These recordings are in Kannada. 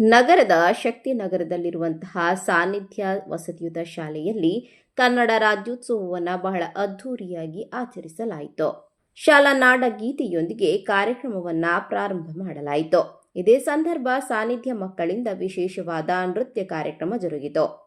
ನಗರದ ಶಕ್ತಿನಗರದಲ್ಲಿರುವಂತಹ ಸಾನ್ನಿಧ್ಯ ವಸತಿಯುತ ಶಾಲೆಯಲ್ಲಿ ಕನ್ನಡ ರಾಜ್ಯೋತ್ಸವವನ್ನು ಬಹಳ ಅದ್ಧೂರಿಯಾಗಿ ಆಚರಿಸಲಾಯಿತು. ಶಾಲಾ ನಾಡ ಗೀತೆಯೊಂದಿಗೆ ಕಾರ್ಯಕ್ರಮವನ್ನ ಪ್ರಾರಂಭ ಮಾಡಲಾಯಿತು. ಇದೇ ಸಂದರ್ಭ ಸಾನ್ನಿಧ್ಯ ಮಕ್ಕಳಿಂದ ವಿಶೇಷವಾದ ನೃತ್ಯ ಕಾರ್ಯಕ್ರಮ ಜರುಗಿತು.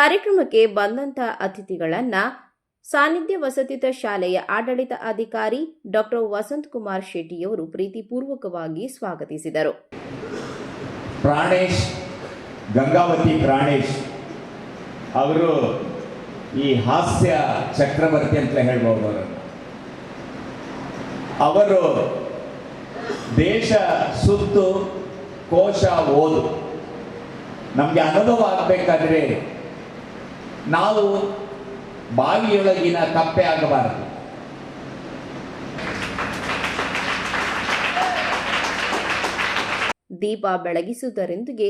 ಕಾರ್ಯಕ್ರಮಕ್ಕೆ ಬಂದಂತ ಅತಿಥಿಗಳನ್ನ ಸಾನ್ನಿಧ್ಯ ವಸತಿತ ಶಾಲೆಯ ಆಡಳಿತ ಅಧಿಕಾರಿ ಡಾಕ್ಟರ್ ವಸಂತ್ ಕುಮಾರ್ ಶೆಟ್ಟಿಯವರು ಪ್ರೀತಿಪೂರ್ವಕವಾಗಿ ಸ್ವಾಗತಿಸಿದರು. ಪ್ರಾಣೇಶ್, ಗಂಗಾವತಿ ಪ್ರಾಣೇಶ್ ಅವರು ಈ ಹಾಸ್ಯ ಚಕ್ರವರ್ತಿ ಅಂತ ಹೇಳ್ಬೋದು ಅವರು. ದೇಶ ಸುತ್ತು, ಕೋಶ ಓದು. ನಮಗೆ ಅನುಭವ ಆಗಬೇಕಾದ್ರೆ ನಾವು ಬಾವಿಯೊಳಗಿನ ಕಪ್ಪೆ ಆಗಬಾರದು. ದೀಪ ಬೆಳಗಿಸುವುದರೊಂದಿಗೆ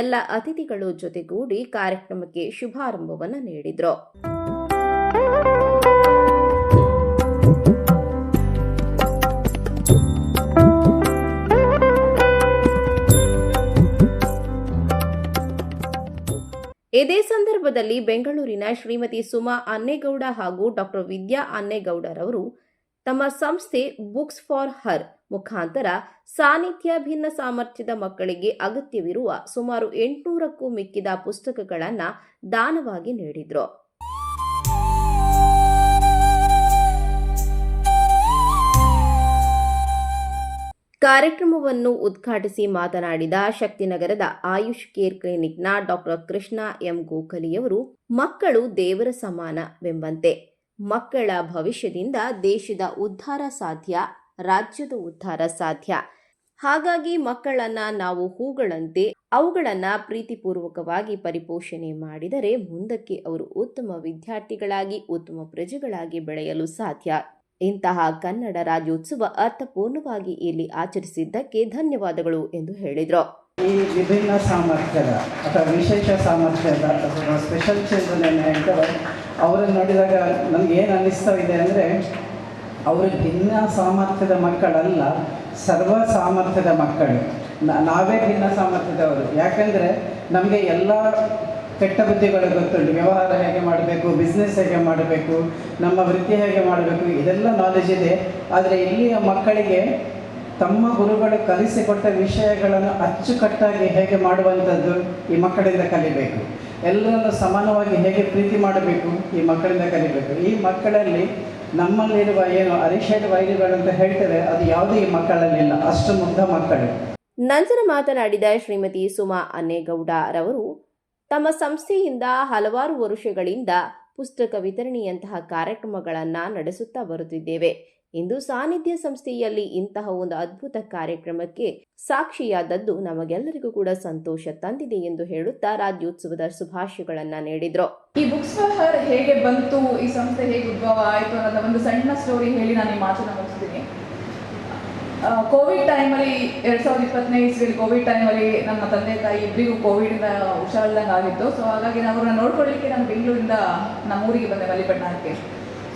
ಎಲ್ಲ ಅತಿಥಿಗಳು ಜೊತೆಗೂಡಿ ಕಾರ್ಯಕ್ರಮಕ್ಕೆ ಶುಭಾರಂಭವನ್ನು ನೀಡಿದ್ರು. ಇದೇ ಸಂದರ್ಭದಲ್ಲಿ ಬೆಂಗಳೂರಿನ ಶ್ರೀಮತಿ ಸುಮಾ ಅನ್ನೇಗೌಡ ಹಾಗೂ ಡಾಕ್ಟರ್ ವಿದ್ಯಾ ಅನ್ನೇಗೌಡರವರು ತಮ್ಮ ಸಂಸ್ಥೆ ಬುಕ್ಸ್ ಫಾರ್ ಹರ್ ಮುಖಾಂತರ ಸಾನ್ನಿಧ್ಯ ಭಿನ್ನ ಸಾಮರ್ಥ್ಯದ ಮಕ್ಕಳಿಗೆ ಅಗತ್ಯವಿರುವ ಸುಮಾರು ಎಂಟುನೂರಕ್ಕೂ ಮಿಕ್ಕಿದ ಪುಸ್ತಕಗಳನ್ನು ದಾನವಾಗಿ ನೀಡಿದ್ರು. ಕಾರ್ಯಕ್ರಮವನ್ನು ಉದ್ಘಾಟಿಸಿ ಮಾತನಾಡಿದ ಶಕ್ತಿನಗರದ ಆಯುಷ್ ಕೇರ್ ಕ್ಲಿನಿಕ್ನ ಡಾಕ್ಟರ್ ಕೃಷ್ಣ ಎಂ ಗೋಖಲಿಯವರು ಮಕ್ಕಳು ದೇವರ ಸಮಾನವೆಂಬಂತೆ ಮಕ್ಕಳ ಭವಿಷ್ಯದಿಂದ ದೇಶದ ಉದ್ಧಾರ ಸಾಧ್ಯ, ರಾಜ್ಯದ ಉದ್ಧಾರ ಸಾಧ್ಯ. ಹಾಗಾಗಿ ಮಕ್ಕಳನ್ನ ನಾವು ಹೂಗಳಂತೆ, ಅವುಗಳನ್ನ ಪ್ರೀತಿಪೂರ್ವಕವಾಗಿ ಪರಿಪೋಷಣೆ ಮಾಡಿದರೆ ಮುಂದಕ್ಕೆ ಅವರು ಉತ್ತಮ ವಿದ್ಯಾರ್ಥಿಗಳಾಗಿ, ಉತ್ತಮ ಪ್ರಜೆಗಳಾಗಿ ಬೆಳೆಯಲು ಸಾಧ್ಯ. ಇಂತಹ ಕನ್ನಡ ರಾಜ್ಯೋತ್ಸವ ಅರ್ಥಪೂರ್ಣವಾಗಿ ಇಲ್ಲಿ ಆಚರಿಸಿದ್ದಕ್ಕೆ ಧನ್ಯವಾದಗಳು ಎಂದು ಹೇಳಿದರು. ಈ ವಿಭಿನ್ನ ಸಾಮರ್ಥ್ಯದ ಅಥವಾ ವಿಶೇಷ ಸಾಮರ್ಥ್ಯದ ಅಥವಾ ಸ್ಪೆಷಲ್ ಚಿಲ್ಡ್ರನ್ ಏನು ಹೇಳ್ತಾರೆ ಅವರನ್ನು ನೋಡಿದಾಗ ನಮ್ಗೆ ಏನು ಅನ್ನಿಸ್ತಾ ಇದೆ ಅಂದರೆ, ಅವರು ಭಿನ್ನ ಸಾಮರ್ಥ್ಯದ ಮಕ್ಕಳಲ್ಲ, ಸರ್ವ ಸಾಮರ್ಥ್ಯದ ಮಕ್ಕಳು. ನಾವೇ ಭಿನ್ನ ಸಾಮರ್ಥ್ಯದವರು. ಯಾಕಂದರೆ ನಮಗೆ ಎಲ್ಲ ಕೆಟ್ಟ ಬುದ್ಧಿಗಳು ಗೊತ್ತುಂಟು. ವ್ಯವಹಾರ ಹೇಗೆ ಮಾಡಬೇಕು ಬಿಸ್ನೆಸ್ ಹೇಗೆ ಮಾಡಬೇಕು, ನಮ್ಮ ವೃತ್ತಿ ಹೇಗೆ ಮಾಡಬೇಕು, ಇದೆಲ್ಲ ನಾಲೆಜ್ ಇದೆ. ಆದರೆ ಇಲ್ಲಿಯ ಮಕ್ಕಳಿಗೆ ತಮ್ಮ ಗುರುಗಳು ಕಲಿಸಿಕೊಟ್ಟ ವಿಷಯಗಳನ್ನು ಅಚ್ಚುಕಟ್ಟಾಗಿ ಹೇಗೆ ಮಾಡುವಂಥದ್ದು ಈ ಮಕ್ಕಳಿಂದ ಕಲಿಬೇಕು. ಎಲ್ಲರನ್ನು ಸಮಾನವಾಗಿ ಹೇಗೆ ಪ್ರೀತಿ ಮಾಡಬೇಕು ಈ ಮಕ್ಕಳಿಂದ ಕಲಿಬೇಕು. ಈ ಮಕ್ಕಳಲ್ಲಿ ನಮ್ಮಲ್ಲಿರುವ ಏನು ಅರಿಷಡ್ ಅಂತ ಹೇಳ್ತೇವೆ, ಅದು ಯಾವುದೇ ಈ ಮಕ್ಕಳಲ್ಲಿಲ್ಲ, ಅಷ್ಟು ಮುಗ್ಧ ಮಕ್ಕಳು. ನಂತರ ಮಾತನಾಡಿದ ಶ್ರೀಮತಿ ಸುಮಾ ಅನ್ನೇಗೌಡರವರು ತಮ್ಮ ಸಂಸ್ಥೆಯಿಂದ ಹಲವಾರು ವರುಷಗಳಿಂದ ಪುಸ್ತಕ ವಿತರಣೆಯಂತಹ ಕಾರ್ಯಕ್ರಮಗಳನ್ನು ನಡೆಸುತ್ತಾ ಬರುತ್ತಿದ್ದೇವೆ. ಇಂದು ಸಾನ್ನಿಧ್ಯ ಸಂಸ್ಥೆಯಲ್ಲಿ ಇಂತಹ ಒಂದು ಅದ್ಭುತ ಕಾರ್ಯಕ್ರಮಕ್ಕೆ ಸಾಕ್ಷಿಯಾದದ್ದು ನಮಗೆಲ್ಲರಿಗೂ ಕೂಡ ಸಂತೋಷ ತಂದಿದೆ ಎಂದು ಹೇಳುತ್ತಾ ರಾಜ್ಯೋತ್ಸವದ ಶುಭಾಶಯಗಳನ್ನ ನೀಡಿದರು. ಈ ಬುಕ್ ಸ್ಟಾಲ್ ಹೇಗೆ ಬಂತು, ಈ ಸಂಸ್ಥೆ ಹೇಗೆ ಉದ್ಭವ ಆಯಿತು ಅನ್ನೋದ ಒಂದು ಸಣ್ಣ ಸ್ಟೋರಿ ಹೇಳಿ ನಾನು ಈ ಮಾತನ್ನ ಮುಗಿಸ್ತೀನಿ. ಕೋವಿಡ್ ಟೈಮಲ್ಲಿ ಎರಡು ಸಾವಿರದ ಇಪ್ಪತ್ತನೇ ಇಸ್ವಿಯಲ್ಲಿ ಕೋವಿಡ್ ಟೈಮಲ್ಲಿ ನಮ್ಮ ತಂದೆ ತಾಯಿ ಇಬ್ಬರಿಗೂ ಕೋವಿಡಿಂದ ಹುಷಾರಿಲ್ದಂಗೆ ಆಗಿತ್ತು. ಸೊ ಹಾಗಾಗಿ ನಾವು ಅವ್ರನ್ನ ನೋಡ್ಕೊಳ್ಳಿಕ್ಕೆ ನಾನು ಬೆಂಗಳೂರಿಂದ ನಮ್ಮ ಊರಿಗೆ ಬಂದೆ ಮಲ್ಲಿಪಟ್ಟಣಕ್ಕೆ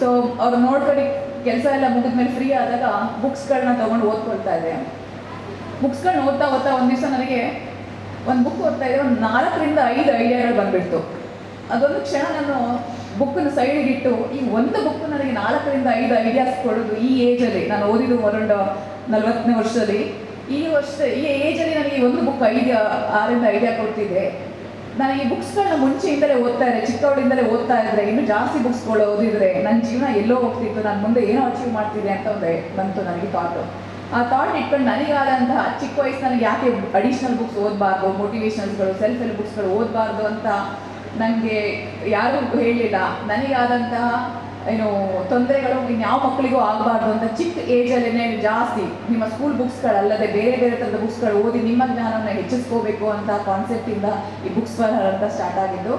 ಸೊ ಅವ್ರು ನೋಡ್ಕೊಳ್ಳಿ ಕೆಲಸ ಎಲ್ಲ ಮುಗಿದ್ಮೇಲೆ ಫ್ರೀ ಆದಾಗ ಬುಕ್ಸ್ಗಳನ್ನ ತೊಗೊಂಡು ಓದ್ಕೊಳ್ತಾ ಇದ್ದೆ. ಬುಕ್ಸ್ಗಳನ್ನ ಓದ್ತಾ ಓದ್ತಾ ಒಂದು ದಿವಸ ನನಗೆ ಒಂದು ಬುಕ್ ಓದ್ತಾ ಇದ್ದೆ ಒಂದು ನಾಲ್ಕರಿಂದ ಐದು ಐಡಿಯಾಗಳು ಬಂದ್ಬಿಡ್ತು. ಅದೊಂದು ಕ್ಷಣ ನಾನು ಬುಕ್ಕನ್ನು ಸೈಡಿಗೆ ಇಟ್ಟು ಈ ಒಂದು ಬುಕ್ ನನಗೆ ನಾಲ್ಕರಿಂದ ಐದು ಐಡಿಯಾಸ್ ಕೊಡೋದು ಈ ಏಜಲ್ಲಿ ನಾನು ಓದಿದ್ದು ಅರೌಂಡ್ ನಲವತ್ತನೇ ವರ್ಷದಲ್ಲಿ? ಈ ವರ್ಷ, ಈ ಏಜಲ್ಲಿ ನನಗೆ ಒಂದು ಬುಕ್ ಐಡಿಯಾ ಆರಿಂದ ಐಡಿಯಾ ಕೊಡ್ತಿದೆ ನಾನು ಈ ಬುಕ್ಸ್ಗಳನ್ನ ಮುಂಚೆಯಿಂದಲೇ ಓದ್ತಾ ಇದ್ದೆ, ಚಿಕ್ಕವಳಿಂದಲೇ ಓದ್ತಾ ಇದ್ದರೆ ಇನ್ನೂ ಜಾಸ್ತಿ ಬುಕ್ಸ್ಗಳು ಓದಿದ್ರೆ ನನ್ನ ಜೀವನ ಎಲ್ಲೋ ಹೋಗ್ತಿತ್ತು, ನಾನು ಮುಂದೆ ಏನೋ ಅಚೀವ್ ಮಾಡ್ತಿದ್ದೆ ಅಂತ ಒಂದು ಬಂತು ನನಗೆ ಥಾಟು ಆ ಥಾಟ್ ಇಟ್ಕೊಂಡು ನನಗಾದಂತಹ ಚಿಕ್ಕ ವಯಸ್ಸಿನಲ್ಲಿ ಯಾಕೆ ಅಡಿಷ್ನಲ್ ಬುಕ್ಸ್ ಓದಬಾರ್ದು ಮೋಟಿವೇಶನ್ಸ್ಗಳು ಸೆಲ್ಫ್ ಹೆಲ್ಪ್ ಬುಕ್ಸ್ಗಳು ಓದಬಾರ್ದು ಅಂತ ನನಗೆ ಯಾರೂ ಹೇಳಿಲ್ಲ. ನನಗಾದಂತಹ ಏನು ತೊಂದರೆಗಳು ಇನ್ಯಾವ ಮಕ್ಕಳಿಗೂ ಆಗಬಾರ್ದು ಅಂತ ಚಿಕ್ಕ ಏಜಲ್ಲೇ ಜಾಸ್ತಿ ನಿಮ್ಮ ಸ್ಕೂಲ್ ಬುಕ್ಸ್ಗಳಲ್ಲದೆ ಬೇರೆ ಬೇರೆ ಥರದ ಬುಕ್ಸ್ಗಳು ಓದಿ ನಿಮ್ಮ ಜ್ಞಾನವನ್ನು ಹೆಚ್ಚಿಸ್ಕೋಬೇಕು ಅಂತ ಕಾನ್ಸೆಪ್ಟಿಂದ ಈ ಬುಕ್ಸ್ ಫರ್ ಅಂತ ಸ್ಟಾರ್ಟ್ ಆಗಿದ್ದು.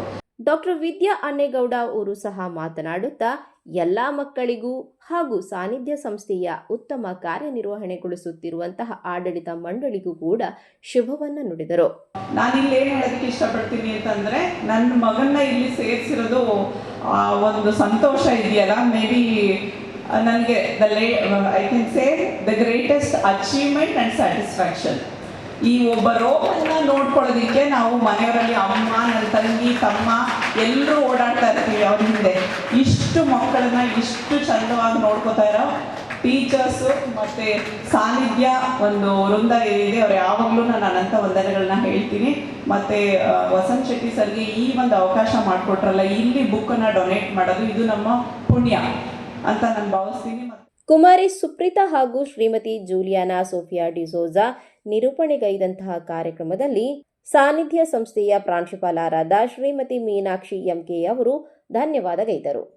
ಡಾಕ್ಟರ್ ವಿದ್ಯಾ ಅನ್ನೇಗೌಡ ಅವರು ಸಹ ಮಾತನಾಡುತ್ತಾ ಎಲ್ಲ ಮಕ್ಕಳಿಗೂ ಹಾಗೂ ಸಾನ್ನಿಧ್ಯ ಸಂಸ್ಥೆಯ ಉತ್ತಮ ಕಾರ್ಯನಿರ್ವಹಣೆಗೊಳಿಸುತ್ತಿರುವಂತಹ ಆಡಳಿತ ಮಂಡಳಿಗೂ ಕೂಡ ಶುಭವನ್ನ ನುಡಿದರು. ನಾನಿಲ್ಲಿ ಏನು ಹೇಳೋದಕ್ಕೆ ಇಷ್ಟಪಡ್ತೀನಿ ಅಂತಂದರೆ ನನ್ನ ಮಗನ್ನ ಇಲ್ಲಿ ಸೇರಿಸಿರೋದು ಒಂದು ಸಂತೋಷ ಇದೆಯಲ್ಲ? ಮೇ ಬಿ ನನಗೆ the lay I can say the greatest achievement and satisfaction ಈ ಒಬ್ಬ ರೋಗನ್ನ ನೋಡ್ಕೊಳ್ಳೋದಕ್ಕೆ ನಾವು ಮನೆಯವರಲ್ಲಿ ಅಮ್ಮ, ನನ್ನ ತಂಗಿ, ತಮ್ಮ ಎಲ್ಲರೂ ಓಡಾಡ್ತಾ ಇರ್ತೀವಿ. ಅವ್ರ ಹಿಂದೆ ಇಷ್ಟು ಮಕ್ಕಳನ್ನ ಇಷ್ಟು ಚಂದವಾಗಿ ನೋಡ್ಕೋತಾ ಇರೋ ಟೀಚರ್ಸು ಮತ್ತೆ ಸಾನ್ನಿಧ್ಯ ಒಂದು ವೃಂದ ಏನಿದೆ ಅವ್ರು ಯಾವಾಗಲೂ ನಾನು ಅನಂತ ವಂದನೆಗಳನ್ನ ಹೇಳ್ತೀನಿ. ಮತ್ತೆ ವಸಂತ್ ಶೆಟ್ಟಿ ಸರ್ಗೆ ಈ ಒಂದು ಅವಕಾಶ ಮಾಡಿಕೊಟ್ರಲ್ಲ, ಇಲ್ಲಿ ಬುಕ್ಕನ್ನು ಡೊನೇಟ್ ಮಾಡೋದು ಇದು ನಮ್ಮ ಪುಣ್ಯ ಅಂತ ನಾನು ಭಾವಿಸ್ತೀನಿ. ಕುಮಾರಿ ಸುಪ್ರೀತಾ ಹಾಗೂ ಶ್ರೀಮತಿ ಜೂಲಿಯಾನಾ ಸೋಫಿಯಾ ಡಿಸೋಜಾ ನಿರೂಪಣೆಗೈದಂತಹ ಕಾರ್ಯಕ್ರಮದಲ್ಲಿ ಸಾನ್ನಿಧ್ಯ ಸಂಸ್ಥೆಯ ಪ್ರಾಂಶುಪಾಲರಾದ ಶ್ರೀಮತಿ ಮೀನಾಕ್ಷಿ ಎಂಕೆ ಅವರು ಧನ್ಯವಾದಗೈದರು.